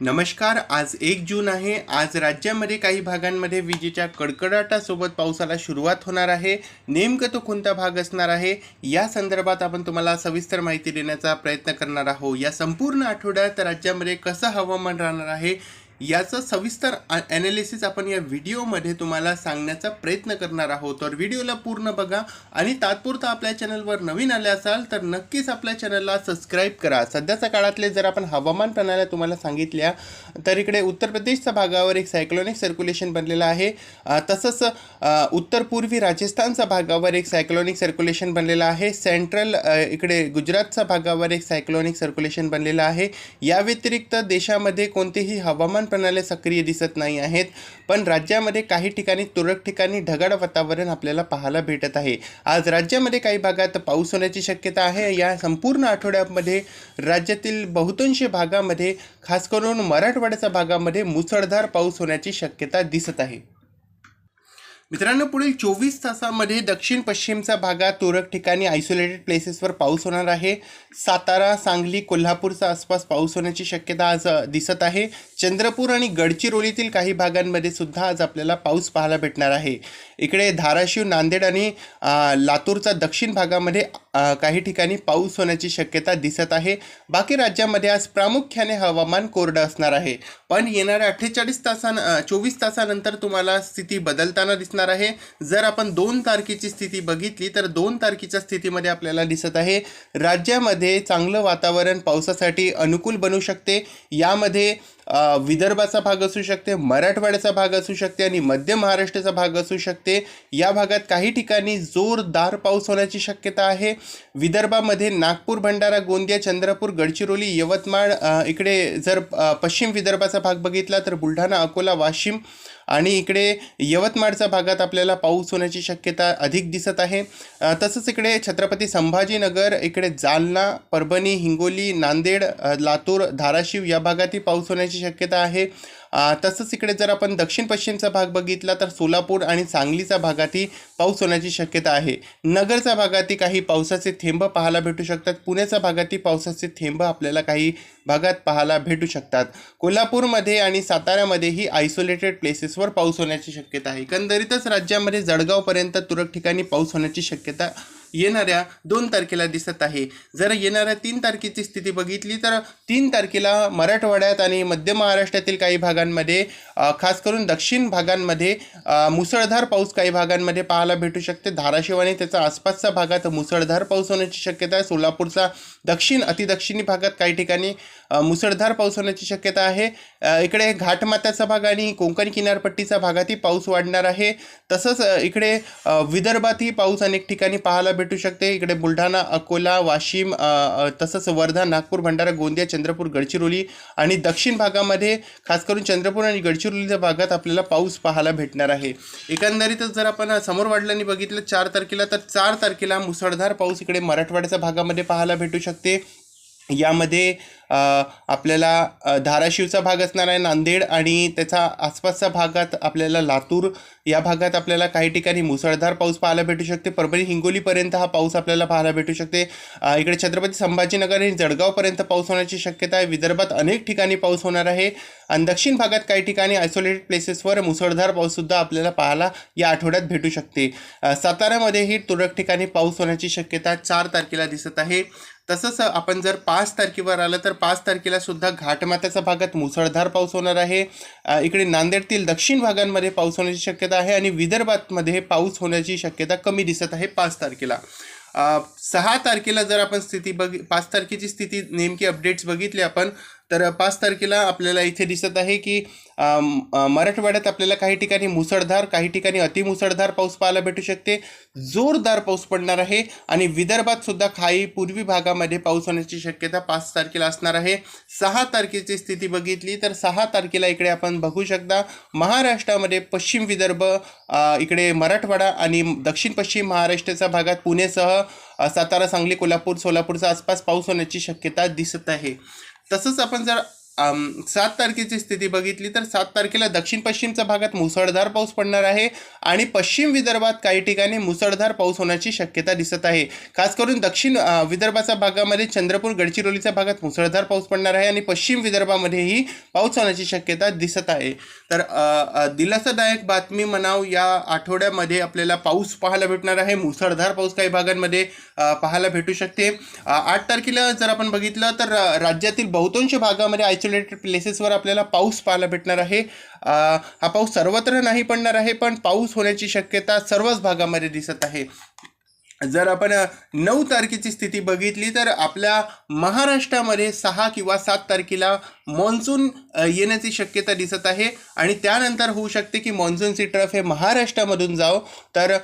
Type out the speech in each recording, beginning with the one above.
नमस्कार आज एक जून आहे. आज राज्यामध्ये काही भागांमध्ये विजेच्या कडकडाटासोबत पावसाला सुरुवात होणार आहे. नेमकं तो कोणता भाग असणार आहे? या संदर्भात आपण तुम्हाला सविस्तर माहिती देण्याचा प्रयत्न करणार आहोत. या संपूर्ण आठवड्यात राज्यामध्ये कसं हवामान राहणार आहे? याचं सविस्तर ॲनालिसिस आपण या व्हिडिओमध्ये तुम्हाला सांगण्याचा प्रयत्न करणार आहोत. तर व्हिडिओला पूर्ण बघा आणि तात्पुरतं आपल्या चॅनलवर नवीन आले असाल तर नक्कीच आपल्या चॅनलला सबस्क्राईब करा. सध्याच्या काळातले जर आपण हवामान प्रणाल्या तुम्हाला सांगितल्या तर इकडे उत्तर प्रदेशच्या भागावर एक सायक्लोनिक सर्क्युलेशन बनलेलं आहे. तसंच उत्तर पूर्वी राजस्थानच्या भागावर एक सायक्लोनिक सर्क्युलेशन बनलेलं आहे. सेंट्रल इकडे गुजरातच्या भागावर एक सायक्लोनिक सर्क्युलेशन बनलेलं आहे. या व्यतिरिक्त देशामध्ये कोणतेही हवामान प्रणाली सक्रिय दिसत नाही आहेत. पण राज्यामध्ये काही ठिकाणी तुरळक ठिकाणी ढगाळ वातावरण आपल्याला पाहायला भेटत आहे. आज राज्यामध्ये काही भागात पाऊस होण्याची शक्यता आहे. या संपूर्ण आठवड्यामध्ये राज्यातील बहुतांश भागामध्ये खास करून मराठवाड्याच्या भागामध्ये मुसळधार पाऊस होण्याची शक्यता दिसत आहे. मित्रांनो पुढील चोवीस तासामध्ये दक्षिण पश्चिमच्या भागात तुरळक ठिकाणी आयसोलेटेड प्लेसेसवर पाऊस होणार आहे. सातारा सांगली कोल्हापूरच्या आसपास पाऊस होण्याची शक्यता आज दिसत आहे. चंद्रपूर आणि गडचिरोलीतील काही भागांमध्ये सुद्धा आज आपल्याला पाऊस पाहायला भेटणार आहे. इकडे धाराशिव नांदेड आणि लातूरचा दक्षिण भागामध्ये काही ठिकाणी पाऊस होण्याची शक्यता दिसत आहे. बाकी राज्यामध्ये आज प्रामुख्याने हवामान कोरडं असणार आहे. पण येणाऱ्या अठ्ठेचाळीस तासां चोवीस तासानंतर तुम्हाला स्थिती बदलताना दिसणार आहे. जर आपण दोन तारखेची स्थिती बघितली तर दोन तारखेच्या स्थितीमध्ये आपल्याला दिसत आहे. राज्यामध्ये चांगलं वातावरण पावसासाठी अनुकूल बनू शकते. यामध्ये विदर्भाचा भाग असू शकते मराठवाड्याचा भाग असू शकते आणि मध्य महाराष्ट्राचा भाग असू शकते. या भागात काही ठिकाणी जोरदार पाऊस होण्याची शक्यता आहे. विदर्भामध्ये नागपूर भंडारा गोंदिया चंद्रपूर गडचिरोली यवतमाळ इकडे जर पश्चिम विदर्भाचा भाग बघितला तर बुलढाणा अकोला वाशिम आणि इकडे यवतमाळच्या भागात आपल्याला पाऊस होण्याची शक्यता अधिक दिसत आहे. तसंच इकडे छत्रपती संभाजीनगर इकडे जालना परभणी हिंगोली नांदेड लातूर धाराशिव या भागातही पाऊस होण्याची शक्यता आहे. तसंच इकडे जर आपण दक्षिण पश्चिमचा भाग बघितला तर सोलापूर आणि सांगलीच्या भागातही पाऊस होण्याची शक्यता आहे. नगरच्या भागातही काही पावसाचे थेंब पाहायला भेटू शकतात. पुण्याच्या भागातही पावसाचे थेंब आपल्याला काही भागात पाहायला भेटू शकतात. कोल्हापूरमध्ये आणि साताऱ्यामध्येही आयसोलेटेड प्लेसेसवर पाऊस होण्याची शक्यता आहे. एकंदरीतच राज्यामध्ये जळगावपर्यंत तुरळक ठिकाणी पाऊस होण्याची शक्यता येणाऱ्या दोन तारखेला दिसत आहे. जर येणाऱ्या तीन तारखेची स्थिती बघितली तर तीन तारखेला मराठवाड्यात आणि मध्य महाराष्ट्रातील काही भागांमध्ये खास करून दक्षिण भागांमध्ये मुसळधार पाऊस काही भागांमध्ये पाहायला भेटू शकते. धाराशिव आणि त्याचा आसपासच्या भागात मुसळधार पाऊस होण्याची शक्यता आहे. सोलापूरचा दक्षिण अतिदक्षिणी भागात काही ठिकाणी मुसळधार पाऊस होण्याची शक्यता आहे. इकडे घाटमात्याचा भाग आणि कोकण किनारपट्टीचा भागातही पाऊस वाढणार आहे. तसंच इकडे विदर्भातही पाऊस अनेक ठिकाणी पाहायला भेटू शकते. इकडे बुलढाणा अकोला वाशिम तसंच वर्धा नागपूर भंडारा गोंदिया चंद्रपूर गडचिरोली आणि दक्षिण भागामध्ये खास करून चंद्रपूर आणि गडचिरोलीच्या भागात आपल्याला पाऊस पाहायला भेटणार आहे. एकंदरीतच जर आपण समोर वाढल्याने बघितलं चार तारखेला तर चार तारखेला मुसळधार पाऊस इकडे मराठवाड्याच्या भागामध्ये पाहायला भेटू शकतो. शकते. यामध्ये आपल्याला धाराशिवचा भाग असणार आहे नांदेड आणि त्याचा आसपासच्या भागात आपल्याला लातूर. या भागात आपल्याला काही ठिकाणी मुसळधार पाऊस पाहायला भेटू शकते. परभणी हिंगोलीपर्यंत हा पाऊस आपल्याला पाहायला भेटू शकते. इकडे छत्रपती संभाजीनगर आणि जळगावपर्यंत पाऊस होण्याची शक्यता आहे. विदर्भात अनेक ठिकाणी पाऊस होणार आहे आणि दक्षिण भागात काही ठिकाणी आयसोलेटेड प्लेसेसवर मुसळधार पाऊससुद्धा आपल्याला पाहायला या आठवड्यात भेटू शकते. साताऱ्यामध्येही तुरळक ठिकाणी पाऊस होण्याची शक्यता चार तारखेला दिसत आहे. तसंच आपण जर पाच तारखेवर आलं तर पाच तारखेला सुद्धा घाटमाथ्याच्या भागात मुसळधार पाऊस होणार आहे. इकडे नांदेडतील दक्षिण भागांमध्ये पाऊस होण्याची शक्यता आहे आणि विदर्भातमध्ये पाऊस होण्याची शक्यता कमी दिसत आहे पाच तारखेला. सहा तारखेला जर आपण स्थिती बघ पाच तारखेची स्थिती नेमकी अपडेट्स बघितली आपण तर पाच तारखेला आपल्याला इथे दिसत आहे की मराठवाड्यात आपल्याला काही ठिकाणी मुसळधार काही ठिकाणी अतिमुसळधार पाऊस पाहायला भेटू शकते. जोरदार पाऊस पडणार आहे आणि विदर्भात सुद्धा काही पूर्वी भागामध्ये पाऊस होण्याची शक्यता पाच तारखेला असणार आहे. सहा तारखेची स्थिती बघितली तर सहा तारखेला इकडे आपण बघू शकता महाराष्ट्रामध्ये पश्चिम विदर्भ इकडे मराठवाडा आणि दक्षिण पश्चिम महाराष्ट्राच्या भागात पुणेसह सातारा सांगली कोल्हापूर सोलापूरच्या आसपास पाऊस होण्याची शक्यता दिसत आहे. तसंच आपण जर सात तारखेची स्थिती बघितली तर सात तारखेला दक्षिण पश्चिमच्या भागात मुसळधार पाऊस पडणार आहे आणि पश्चिम विदर्भात काही ठिकाणी मुसळधार पाऊस होण्याची शक्यता दिसत आहे. खास करून दक्षिण विदर्भाच्या भागामध्ये चंद्रपूर गडचिरोलीच्या भागात मुसळधार पाऊस पडणार आहे आणि पश्चिम विदर्भामध्येही पाऊस होण्याची शक्यता दिसत आहे. तर दिलासादायक बातमी म्हणाव या आठवड्यामध्ये आपल्याला पाऊस पाहायला भेटणार आहे. मुसळधार पाऊस काही भागांमध्ये पाहायला भेटू शकते. आठ तारखेला जर आपण बघितलं तर राज्यातील बहुतांश भागामध्ये आयसोलेटेड प्लेसेसवर आपल्याला पाऊस पाहायला भेटणार आहे. हा पाऊस सर्वत्र नाही पडणार आहे पण पाऊस होण्याची शक्यता सर्वच भागामध्ये दिसत आहे. जर आपण नऊ तारखेची स्थिती बघितली तर आपल्या महाराष्ट्रामध्ये सहा किंवा सात तारखेला मॉन्सून येण्याची शक्यता दिसत आहे. आणि त्यानंतर होऊ शकते की मॉन्सूनची ट्रफ हे महाराष्ट्रामधून जावं. तर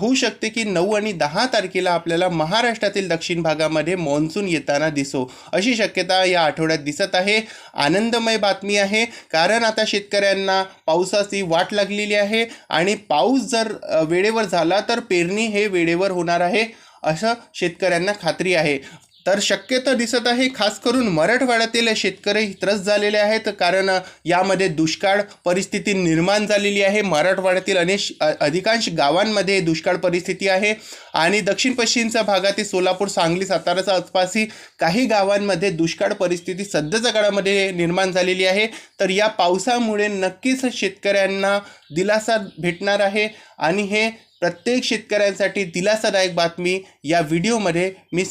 होऊ शकते की नऊ आणि दहा तारखेला आपल्याला महाराष्ट्रातील दक्षिण भागामध्ये मॉन्सून येताना दिसो. अशी शक्यता या आठवड्यात दिसत आहे. आनंदमय बातमी आहे. कारण आता शेतकऱ्यांना पावसाची वाट लागलेली आहे. आणि पाऊस जर वेळेवर झाला तर पेरणी हे वेळेवर होणार आहे. असं शेतकऱ्यांना खात्री आहे. तर शक्यता दिसत आहे खास करून मराठवाड्यातील शेतकरी त्रस्त झालेले आहेत. कारण यामध्ये दुष्काळ परिस्थिती निर्माण झालेली आहे. मराठवाड्यातील अनेक अधिकांश गावांमध्ये दुष्काळ परिस्थिती आहे. आणि दक्षिण पश्चिमच्या भागातील सोलापूर सांगली साताराच्या आसपासही काही गावांमध्ये दुष्काळ परिस्थिती सध्याच्या काळामध्ये निर्माण झालेली आहे. तर या पावसामुळे नक्कीच शेतकऱ्यांना दिलासा भेटणार आहे. आणि हे प्रत्येक शेतकऱ्यांसाठी दिलासादायक बातमी या व्हिडिओमध्ये मी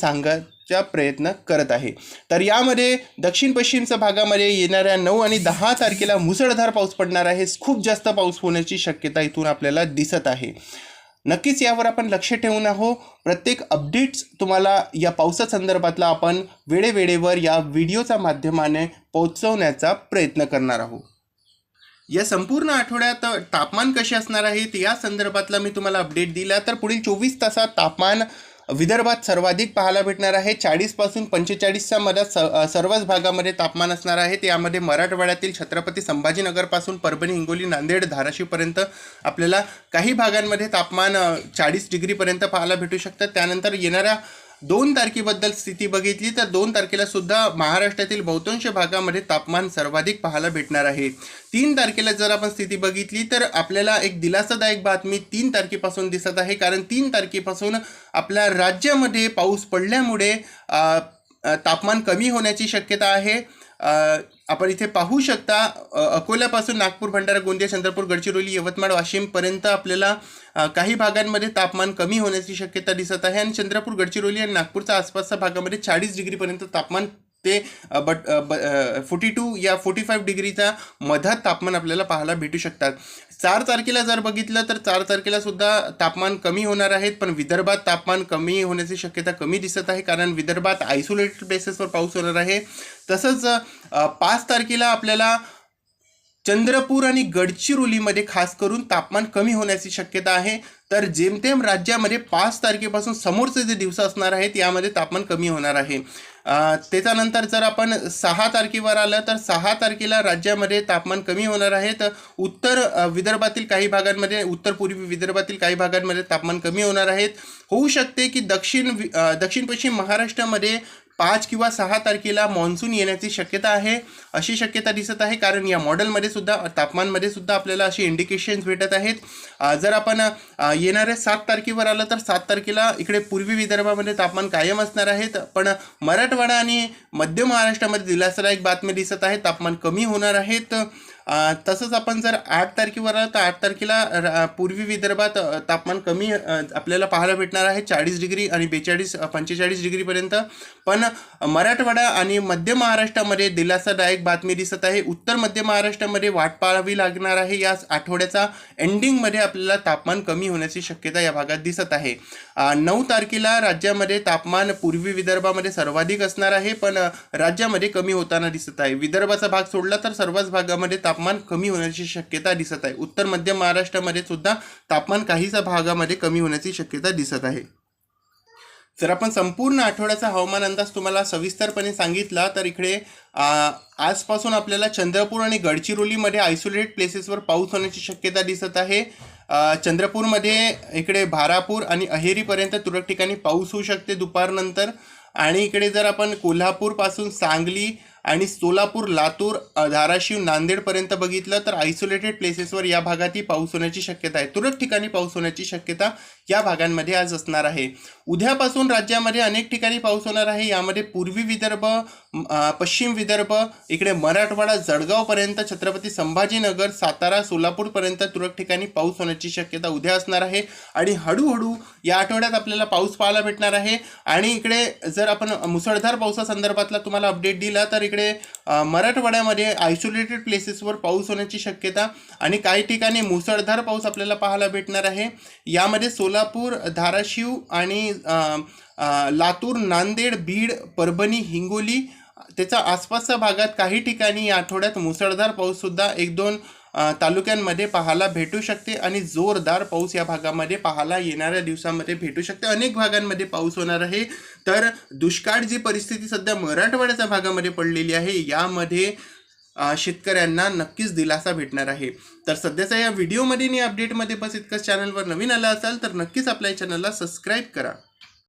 चा प्रयत्न करत आहे. तर यामध्ये दक्षिण पश्चिमच्या भागामध्ये येणाऱ्या नऊ आणि दहा तारखेला मुसळधार पाऊस पडणार आहे. खूप जास्त पाऊस होण्याची शक्यता इथून आपल्याला दिसत आहे. नक्कीच यावर आपण लक्ष ठेवून आहो प्रत्येक अपडेट्स तुम्हाला या पावसासंदर्भातला आपण वेळेवेळेवर या व्हिडिओच्या माध्यमाने पोहोचवण्याचा प्रयत्न करणार आहोत. या संपूर्ण आठवड्यात तापमान कसे असणार आहे? या संदर्भातला मी तुम्हाला अपडेट दिला. तर पुढील चोवीस तासात तापमान विदर्भात सर्वाधिक पाहायला भेटणार आहे. चाळीसपासून पंचेचाळीसच्या मध्यात स सर्वच भागामध्ये तापमान असणार आहे. यामध्ये मराठवाड्यातील छत्रपती संभाजीनगरपासून परभणी हिंगोली नांदेड धाराशिवपर्यंत आपल्याला काही भागांमध्ये तापमान चाळीस डिग्रीपर्यंत पाहायला भेटू शकतं. त्यानंतर येणाऱ्या दोन तारखेबद्दल स्थिती बघितली तर दोन तारखेला सुद्धा महाराष्ट्रातील बहुतांश भागामध्ये तापमान सर्वाधिक पाहायला भेटणार आहे. तीन तारखेला जर आपण स्थिती बघितली तर आपल्याला एक दिलासादायक बातमी तीन तारखेपासून दिसत आहे. कारण तीन तारखेपासून आपल्या राज्यामध्ये पाऊस पडल्यामुळे तापमान कमी होण्याची शक्यता आहे. आपण इथे पाहू शकता अकोल्यापासून नागपूर भंडारा गोंदिया चंद्रपूर गडचिरोली यवतमाळ वाशिमपर्यंत आपल्याला काही भागांमध्ये तापमान कमी होण्याची शक्यता दिसत आहे आणि चंद्रपूर गडचिरोली आणि नागपूरच्या आसपासच्या भागामध्ये चाळीस डिग्रीपर्यंत तापमान ते बट फोर्टी टू या फोर्टी फाईव्ह डिग्रीचा मधात तापमान आपल्याला पाहायला भेटू शकतात. चार तारखेला जर बघितलं तर चार तारखेला सुद्धा तापमान कमी होणार आहेत पण विदर्भात तापमान कमी होण्याची शक्यता कमी दिसत आहे कारण विदर्भात आयसोलेटेड बेसिसवर पाऊस होणार आहे. तसंच पाच तारखेला आपल्याला चंद्रपूर आणि गडचिरोलीमध्ये खास करून तापमान कमी होण्याची शक्यता आहे. तर जेमतेम राज्यामध्ये पाच तारखेपासून समोरचे जे दिवस असणार आहेत यामध्ये तापमान कमी होणार आहे. त्याच्यानंतर जर आपण सहा तारखेवर आलं तर सहा तारखेला राज्यामध्ये तापमान कमी होणार आहे. तर उत्तर विदर्भातील काही भागांमध्ये उत्तर पूर्वी विदर्भातील काही भागांमध्ये तापमान कमी होणार आहेत होऊ शकते की दक्षिण वि- दक्षिण पश्चिम महाराष्ट्रामध्ये पाच किंवा सहा तारखेला मान्सून येण्याची शक्यता आहे. अशी शक्यता दिसत आहे कारण या मॉडेलमध्ये सुद्धा तापमानमध्ये सुद्धा आपल्याला अशी इंडिकेशन्स भेटत आहेत. जर आपण येणाऱ्या सात तारखेवर आलं तर सात तारखेला इकडे पूर्वी विदर्भामध्ये तापमान कायम असणार आहेत पण मराठवाडा आणि मध्य महाराष्ट्रामध्ये दिलासादायक बातमी दिसत आहे. तापमान कमी होणार आहेत तसंच आपण जर आठ तारखेवर आलं तर आठ तारखेला पूर्वी विदर्भात तापमान कमी आपल्याला पाहायला भेटणार आहे चाळीस डिग्री आणि बेचाळीस पंचेचाळीस डिग्रीपर्यंत पण मराठवाडा आणि मध्य महाराष्ट्रामध्ये दिलासादायक बातमी दिसत आहे. उत्तर मध्य महाराष्ट्रामध्ये वाट पाहावी लागणार आहे. या आठवड्याचा एंडिंगमध्ये आपल्याला तापमान कमी होण्याची शक्यता या भागात दिसत आहे. नऊ तारखेला राज्यामध्ये तापमान पूर्वी विदर्भामध्ये सर्वाधिक असणार आहे पण राज्यामध्ये कमी होताना दिसत आहे. विदर्भाचा भाग सोडला तर सर्वच भागामध्ये तापमान कमी होण्याची शक्यता दिसत आहे. उत्तर मध्य महाराष्ट्रामध्ये सुद्धा तापमान काहीसा भागामध्ये कमी होण्याची शक्यता दिसत आहे. जर आपण संपूर्ण आठवड्याचा हवामान अंदाज तुम्हाला सविस्तरपणे सांगितला तर इकडे आजपासून आपल्याला चंद्रपूर आणि गडचिरोलीमध्ये आयसोलेटेड प्लेसेसवर पाऊस होण्याची शक्यता दिसत आहे. चंद्रपूरमध्ये इकडे भारापूर आणि अहेरीपर्यंत तुरळक ठिकाणी पाऊस होऊ शकते दुपारनंतर. आणि इकडे जर आपण कोल्हापूरपासून सांगली आणि सोलापूर लातूर धाराशिव नांदेडपर्यंत बघितलं तर आयसोलेटेड प्लेसेसवर या भागातही पाऊस होण्याची शक्यता आहे. तुरळक ठिकाणी पाऊस होण्याची शक्यता या भागांमध्ये आज असणार आहे. उद्यापासून राज्यामध्ये अनेक ठिकाणी पाऊस होणार आहे. यामध्ये पूर्वी विदर्भ पश्चिम विदर्भ इकडे मराठवाडा जळगावपर्यंत छत्रपती संभाजीनगर सातारा सोलापूरपर्यंत तुरळक ठिकाणी पाऊस होण्याची शक्यता उद्या असणार आहे. आणि हळूहळू या आठवड्यात आपल्याला पाऊस पाहायला भेटणार आहे. आणि इकडे जर आपण मुसळधार पावसासंदर्भातला तुम्हाला अपडेट दिला तर इकडे इकडे मराठवाड्यामध्ये आयसोलेटेड प्लेसेसवर पाऊस होण्याची शक्यता आणि काही ठिकाणी मुसळधार पाऊस आपल्याला पाहायला भेटणार आहे. यामध्ये सोलापूर धाराशिव आणि लातूर नांदेड बीड परभणी हिंगोली त्याच्या आसपासच्या भागात काही ठिकाणी या आठवड्यात मुसळधार पाऊससुद्धा एक दोन तालुक्यांमध्ये पाहायला भेटू शकते आणि जोरदार पाऊस या भागामध्ये पाहायला येणाऱ्या दिवसामध्ये भेटू शकते. अनेक भागांमध्ये पाऊस होणार आहे. तर दुष्काळ जी परिस्थिती सध्या मराठवाड्याच्या भागामध्ये पडलेली आहे यामध्ये शेतकऱ्यांना नक्कीच दिलासा भेटणार आहे. तर सध्याच्या या व्हिडिओमध्ये आणि अपडेटमध्ये बस इतकंच. चॅनलवर नवीन आला असाल तर नक्कीच आपल्या चॅनलला सबस्क्राईब करा.